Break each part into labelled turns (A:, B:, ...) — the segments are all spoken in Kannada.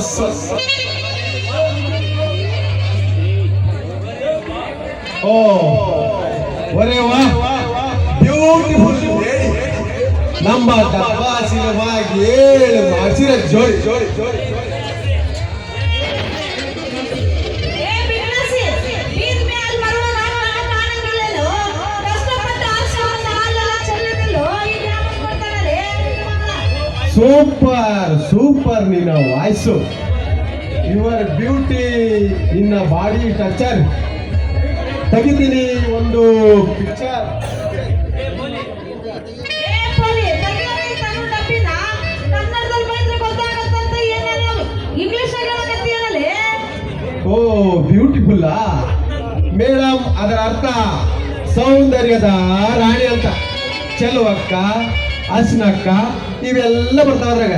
A: ಬಸ್ ಓ ಒರೆ ವಾ ಬ್ಯೂಟಿಫುಲ್ ನಮ್ಮ ಡಬ್ಬ ಸಿನಿಮಾಗಿ ಏಳು ಮಾಡಿಸಿರ ಜೋಡಿ ಜೋಡಿ ಜೋಡಿ ಸೂಪರ್ ಸೂಪರ್ ನಿನ್ನ ವಾಯ್ಸು. ಯುವರ್ ಬ್ಯೂಟಿ ನಿನ್ನ ಬಾಡಿ ಟಚರ್ ತೆಗಿತೀನಿ ಒಂದು ಪಿಕ್ಚರ್? ಓ ಬ್ಯೂಟಿಫುಲ್ಲಾ ಮೇಡಮ್ ಅದರ ಅರ್ಥ ಸೌಂದರ್ಯದ ರಾಣಿ ಅಂತ. ಚೆಲುವಕ್ಕ ಹಸ್ನಕ್ಕ ಇವೆಲ್ಲ ಬರ್ತಾವ್ರಾಗ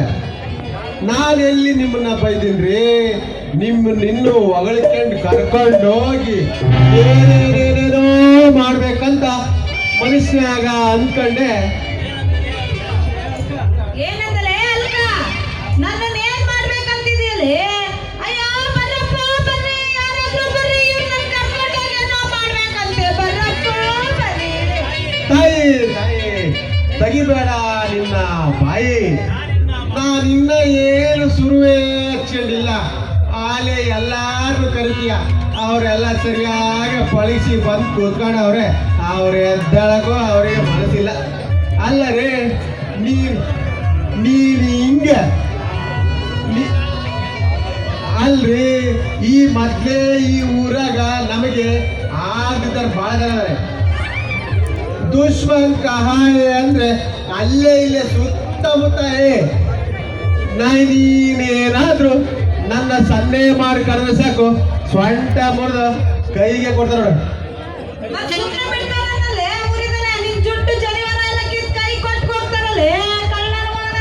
A: ನಾನು ಎಲ್ಲಿ ನಿಮ್ಮನ್ನ ಬೈದಿನ್ರಿ? ನಿಮ್ಮ ನಿನ್ನು ಹೊಗಳಿಕೊಂಡು ಕರ್ಕೊಂಡು ಹೋಗಿ ಏನೇನೇನೇನೋ ಮಾಡ್ಬೇಕಂತ ಮನುಷ್ಯನಾಗ ಅಂದ್ಕೊಂಡೆ. ತಾಯಿ ತಾಯಿ ತೆಗಿಬೇಡ. ನಿನ್ನ ಬಾಯಿ. ನಾನಿನ್ನ ಏನು ಸುರುವೆ ಹಚ್ಕೊಂಡಿಲ್ಲ ಆಲೆ ಎಲ್ಲಾರು ಕರಿತೀಯ. ಅವರೆಲ್ಲ ಸರಿಯಾಗಿ ಪಳಿಸಿ ಬಂದು ಕೂತ್ಕೊಂಡವ್ರೆ, ಅವ್ರ ಎದ್ದಳಕ್ಕೂ ಅವ್ರಿಗೆ ಮನಸ್ಸಿಲ್ಲ. ಅಲ್ಲ ರೀ ನೀನು ನೀನು ಹಿಂಗೆ. ಅಲ್ರಿ, ಈ ಮೊದ್ಲೇ ಈ ಊರಾಗ ನಮಗೆ ಆಗಿದ್ದಾರೆ ಭಾಳ ಜನ ದುಶ್ಮನ್ ಕಹಾಯ ಅಂದ್ರೆ ಅಲ್ಲೇ ಇಲ್ಲೇ ಸುತ್ತಮುತ್ತ ನೀನೇನಾದ್ರೂ ನನ್ನ ಸನ್ನೆ ಮಾಡಿ ಕರೆದ್ರೆ ಸಾಕು. ಸ್ವಂಟ ಮುರಿದು ಕೈಗೆ ಕೊಡ್ತಾರ ನೋಡು.
B: ಮತ್ತ್ ಸುಮ್ನೆ ಬಿಡ್ತಾರನ್ನಲೇ, ಊರಿಗರ ಜುಟ್ಟು ಜನಿವಾರ ಎಲ್ಲ ಕೈ ಕೊಟ್ಟು ಹೋಗ್ತಾರಲ್ಲೇ, ಕಳ್ಳರ ಮಗನ.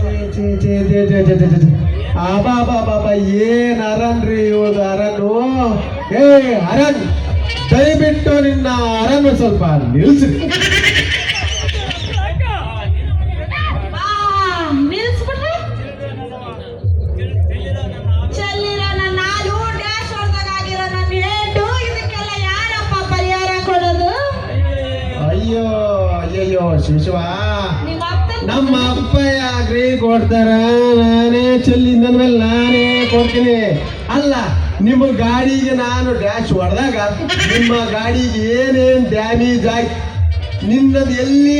A: ಛೇ, ಛೇ, ಛೇ, ಛೇ, ಛೇ, ಛೇ, ಛೇ, ಛೇ. ಆಬಾ ಬಾ ಬಾ ಬಾ ಏನ್ ಅರನ್ರಿ ಇವಳು ಅರನು ಏ ಅರನ್ ದಯವಿಟ್ಟು ನಿನ್ನ ಅರನ್ನು ಸ್ವಲ್ಪ ನಿಲ್ಸಿ ಅಯ್ಯೋ ಅಯ್ಯಯ್ಯೋ ಶಿವ
B: ನಿಮ್ಮ
A: ಅಪ್ಪ ಯಾಕ್ರಿ ಕೊಡ್ತಾರ ನಾನೇ ಚೆಲ್ಲಿಂದ ಮೇಲೆ ನಾನೇ ಕೊಡ್ತೀನಿ. ಅಲ್ಲ ನಿಮ್ಮ ಗಾಡಿಗೆ ನಾನು ಡ್ಯಾಶ್ ಹೊಡೆದಾಗ ನಿಮ್ಮ ಗಾಡಿಗೆ ಏನೇನ್ ಡ್ಯಾಮೇಜ್ ಆಯ್ತು? ನಿನ್ನದು ಎಲ್ಲಿ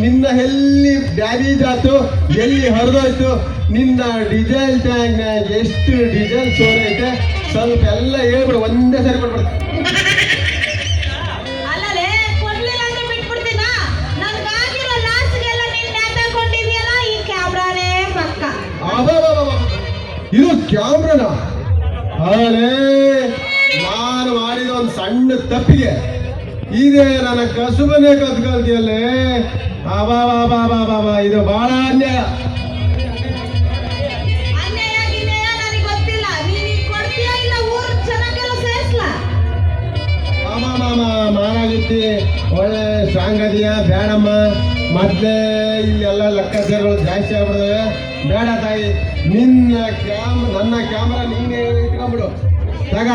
A: ನಿನ್ನ ಎಲ್ಲಿ ಡ್ಯಾಮೇಜ್ ಆಯ್ತು? ಎಲ್ಲಿ ಹರಿದೋಯ್ತು? ನಿನ್ನ ಡೀಸೆಲ್ ಟ್ಯಾಂಕ್ನಾಗ ಎಷ್ಟು ಡೀಸೆಲ್ ಸೋರೈತೆ ಸ್ವಲ್ಪ ಎಲ್ಲ ಹೇಳ್ಬಿಡು ಒಂದೇ ಸರಿ ಕೊಟ್ಬಿಡ್ತೀನಿ ಇದು ಕ್ಯಾಮ್ರನ. ನಾನು ಮಾಡಿದ ಒಂದು ಸಣ್ಣ ತಪ್ಪಿಗೆ. ಇದೇ ನನ್ನ ಕಸುಬನೇ ಕತ್ಕೊಳ್ತೀಯಲ್ಲೇ ಬಾಬಾ ಇದು ಬಹಳ ಅನ್ಯಾಯ. ಮಾರಾಗಿತ್ತಿ. ಒಳ್ಳೆ ಅದೀಯ ಬೇಡಮ್ಮ. ಮತ್ತೆ ಇಲ್ಲೆಲ್ಲ ಲೆಕ್ಕಾಚಾರಗಳು ಜಾಸ್ತಿ ಆಗ್ಬಿಡ್ತವೆ ಬೇಡ ತಾಯಿ, ನಿನ್ನ ಕ್ಯಾಮ್, ನನ್ನ ಕ್ಯಾಮ್ರಾ ನೀನೇ ಇಟ್ಕೊಂಡ್ಬಿಡು. ತಗ.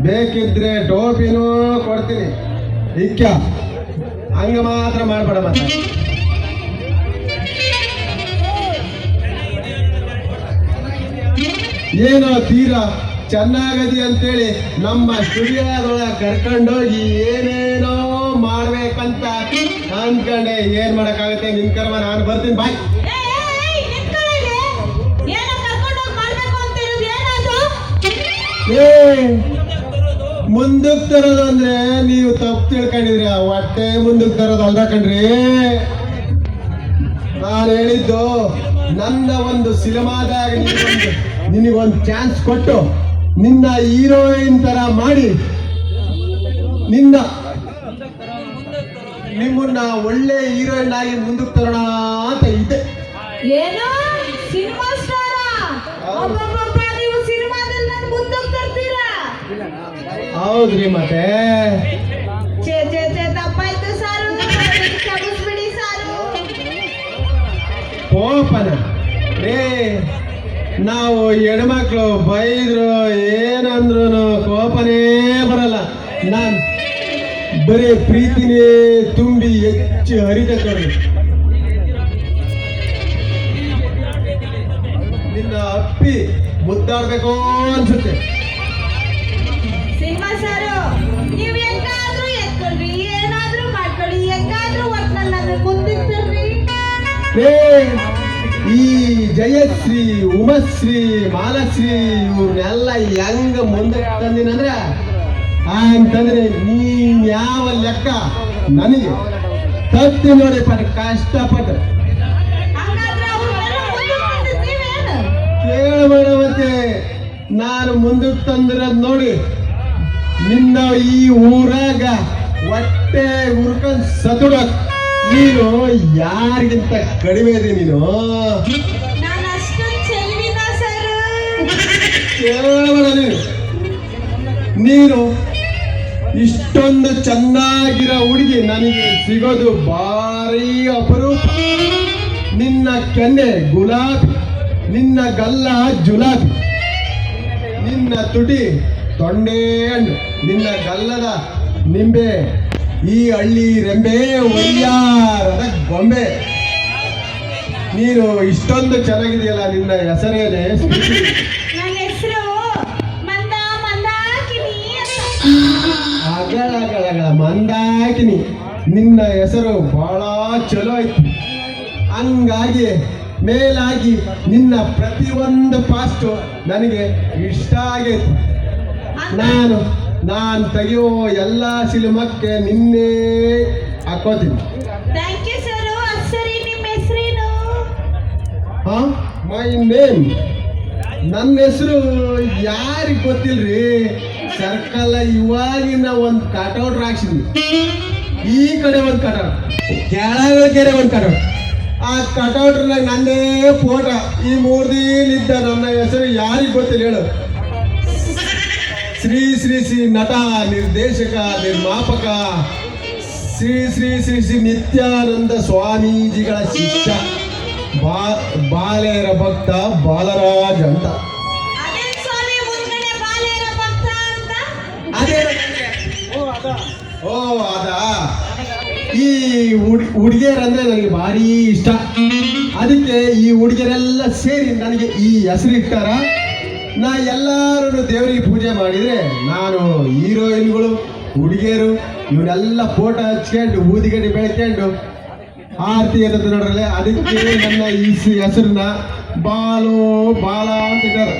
A: ಬೇಕಿದ್ರೆ ಟೋಪಿನೂ ಕೊಡ್ತೀನಿ. ಇಕ್ಕ ಹಂಗ ಮಾತ್ರ ಮಾಡ್ಬೇಡ ಮತ್ತೆ. ಏನೋ ತೀರಾ ಚೆನ್ನಾಗದಿ ಅಂತೇಳಿ ನಮ್ಮ ಸ್ಟುಡಿಯೋದೊಳಗೆ ಕರ್ಕೊಂಡೋಗಿ ಏನೇನೋ ಮಾಡ್ಬೇಕಂತ ಅನ್ಕೊಂಡೆ. ಏನ್ ಮಾಡಕ್ಕಾಗತ್ತೆ? ನಿನ್ ಕರ್ಮ, ನಾನು ಬರ್ತೀನಿ. ಬಾಯ್. ಏ, ಮುಂದಕ್ಕೆ ತರೋದು ಅಂದ್ರೆ ನೀವು ತಪ್ಪು ತಿಳ್ಕೊಂಡಿದ್ರಿ ಹೊಟ್ಟೆ ಮುಂದಕ್ಕೆ ತರೋದು ಅಲ್ದ ಕಣ್ರಿ? ನಾನು ಹೇಳಿದ್ದು, ನನ್ನ ಒಂದು ಸಿನಿಮಾದಾಗ ನಿನಗೊಂದು ಚಾನ್ಸ್ ಕೊಟ್ಟು ನಿನ್ನ ಹೀರೋಯಿನ್ ತರ ಮಾಡಿ. ನಿನ್ನ ನಿಮ್ಮನ್ನ ಒಳ್ಳೆ ಹೀರೋಯಿನ್ ಆಗಿ ಮುಂದಕ್ಕೆ ತರೋಣ ಅಂತ ಇದೆ. ಹೌದ್ರಿ ಮತ್ತೆ?
B: ಛೇ ಛೇ ಛೇ ತಪ್ಪಾಯ್ತು ಸಾರು. ಕ್ಷಮಿಸ್ಬಿಡಿ ಸಾರು.
A: ಕೋಪನ. ರೇ ನಾವು ಹೆಣ್ಮಕ್ಳು ಬೈದ್ರು ಏನಂದ್ರು ಕೋಪನೇ ಬರಲ್ಲ. ನಾನ್ ಬರೀ ಪ್ರೀತಿನೇ ತುಂಬಿ ಹೆಚ್ಚು ಹರಿದ ಕಡೆ ನಿನ್ನ ಅಪ್ಪಿ ಮುದ್ದಾಡ್ಬೇಕು ಅನ್ಸುತ್ತೆ. ಏ, ಈ ಜಯಶ್ರೀ ಉಮಶ್ರೀ ಮಾಲಶ್ರೀ ಇವ್ರನ್ನೆಲ್ಲ ಹೆಂಗ ಮುಂದೆ ತಂದಿನಂದ್ರೆ ಅಂತಂದ್ರೆ ನೀ ಯಾವ ಲೆಕ್ಕ? ನನಗೆ ತತ್ತಿ ನೋಡಿ ಪಟ್ಟು ಕಷ್ಟಪಟ್ಟ.
B: ಮುಂದೆ
A: ಕೇಳಬೇಡ ಮತ್ತೆ ನಾನು ಮುಂದಕ್ಕೆ ತಂದಿರೋದ್ ನೋಡಿ. ನಿನ್ನ ಈ ಊರಾಗ ಹೊಟ್ಟೆ ಹುರ್ಕೊಂಡ್ ಸತುಡಕ್. ನೀನು ಯಾರಿಗಿಂತ ಕಡಿಮೆ ಇದೆ ನೀನು?
B: ನಾನು
A: ಕೇಳಬೇಡ ಇಷ್ಟೊಂದು ಚೆನ್ನಾಗಿರೋ ಹುಡುಗಿ ನನಗೆ ಸಿಗೋದು ಭಾರಿ ಅಪರೂಪ. ನಿನ್ನ ಕೆನ್ನೆ ಗುಲಾಬಿ ನಿನ್ನ ಗಲ್ಲ ಜುಲಾಬಿ ನಿನ್ನ ತುಟಿ ತೊಂಡೆ ಹಣ್ಣು ನಿನ್ನ ಗಲ್ಲದ ನಿಂಬೆ. ಈ ಹಳ್ಳಿ ರೆಂಬೆ ಒಯ್ಯಾರದ ಗೊಂಬೆ. ನೀನು ಇಷ್ಟೊಂದು ಚೆನ್ನಾಗಿದೆಯಲ್ಲ ನಿನ್ನ ಹೆಸರೇನೆ? ಸ್ಮೃತಿ
B: ನನ್ನ ಹೆಸರು ಮಂದ ಮಂದಾಕಿನಿ ಅಂತ
A: ಅಗಳ ಅಗಳ ಅಗಳ ಮಂದಾಕಿನಿ. ನಿನ್ನ ಹೆಸರು ಬಹಳ ಚಲೋ ಐತಿ. ಹಂಗಾಗಿ ಮೇಲಾಗಿ ನಿನ್ನ ಪ್ರತಿಯೊಂದು ಪಾಸ್ಟು ನನಗೆ ಇಷ್ಟ ಆಗೈತಿ. ನಾನು ನಾನು ತೆಗೆಯುವ ಎಲ್ಲ ಸಿನಿಮಾಕ್ಕೆ ನಿನ್ನೆ ಹಾಕೋತೀನಿ ಹಾ? ಮೈ ನೇಮ್ ನನ್ನ ಹೆಸರು ಯಾರಿಗೆ ಗೊತ್ತಿಲ್ರಿ? ಸರ್ಕಲ್ ಇವಾಗಿನ ಒಂದು ಕಟೌಟ್ ಹಾಕ್ಸಿದ್ವಿ ಈ ಕಡೆ ಒಂದು ಕಟೌಟ್ ಕೆಳಗೆ ಕೆರೆ ಒಂದು ಕಟೌಟ್ ಆ ಕಟೌಟ್ನಾಗ ನಂದೇ ಫೋಟೋ. ಈ ಮೂರು ದಿನ ಇದ್ದ ನನ್ನ ಹೆಸರು ಯಾರಿಗೆ ಗೊತ್ತಿಲ್ಲ ಹೇಳು. ಶ್ರೀ ಶ್ರೀ ಶ್ರೀ ನಟ ನಿರ್ದೇಶಕ ನಿರ್ಮಾಪಕ ಶ್ರೀ ಶ್ರೀ ಶ್ರೀ ಶ್ರೀ ನಿತ್ಯಾನಂದ ಸ್ವಾಮೀಜಿಗಳ ಶಿಷ್ಯ ಬಾ ಬಾಲೆಯರ ಭಕ್ತ ಬಾಲರಾಜ್ ಅಂತ.
B: ಅದೇ ಸ್ವಾಮಿ ಮುಂದ್ಗಡೆ ಬಾಲೇರ ಭಕ್ತ ಅಂತ.
A: ಅದೇ. ಓ ಅದ. ಈ ಹುಡುಗಿಯರಂದ್ರೆ ನನಗೆ ಭಾರಿ ಇಷ್ಟ. ಅದಕ್ಕೆ ಈ ಹುಡುಗಿಯರೆಲ್ಲ ಸೇರಿ ನನಗೆ ಈ ಹೆಸರು ಇಟ್ಟಾರ ನಾ ಎಲ್ಲರೂ ದೇವರಿಗೆ ಪೂಜೆ ಮಾಡಿದ್ರೆ ನಾನು ಹೀರೋಯಿನ್ಗಳು ಹುಡುಗಿಯರು ಇವನ್ನೆಲ್ಲ ಫೋಟೋ ಹಚ್ಕೊಂಡು ಊದಿಗಡಿ ಬೆಳ್ಕೊಂಡು ಆರತಿ ಅಂತ ನೋಡ್ರಲ್ಲೇ ಅದಕ್ಕೆ ನನ್ನ ಈ ಹೆಸರನ್ನ ಬಾಲು ಬಾಲ ಅಂತ ಇದ್ದಾರೆ.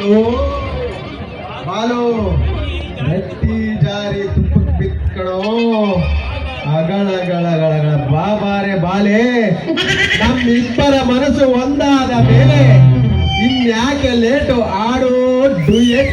B: ನನಗೆ
A: ಬಾಲೆ. ನಮ್ಮಿಬ್ಬರ ಮನಸ್ಸು ಒಂದಾದ ಮೇಲೆ ಇನ್ಯಾಕೆ ಲೇಟು ಆಡೋ ಡುಯೆಟ್?